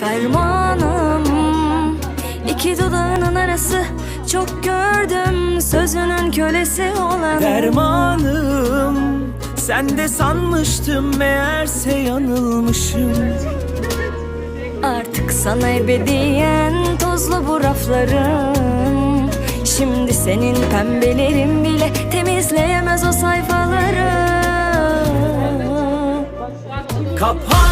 Fermanım iki dudağının arası. Çok gördüm sözünün kölesi olan. Dermanım Sen de sanmıştım meğerse yanılmışım. Artık sana ebediyen tozlu bu rafların. Şimdi senin pembelerin bile temizleyemez o sayfaları. Kapandı bu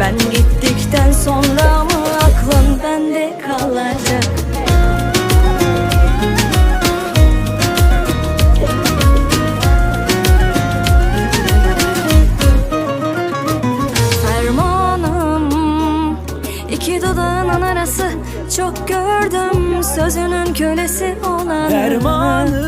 Ben gittikten sonra mı aklın bende kalacak? Fermanım iki dudağının arası. Çok gördüm sözünün kölesi olan Dermanım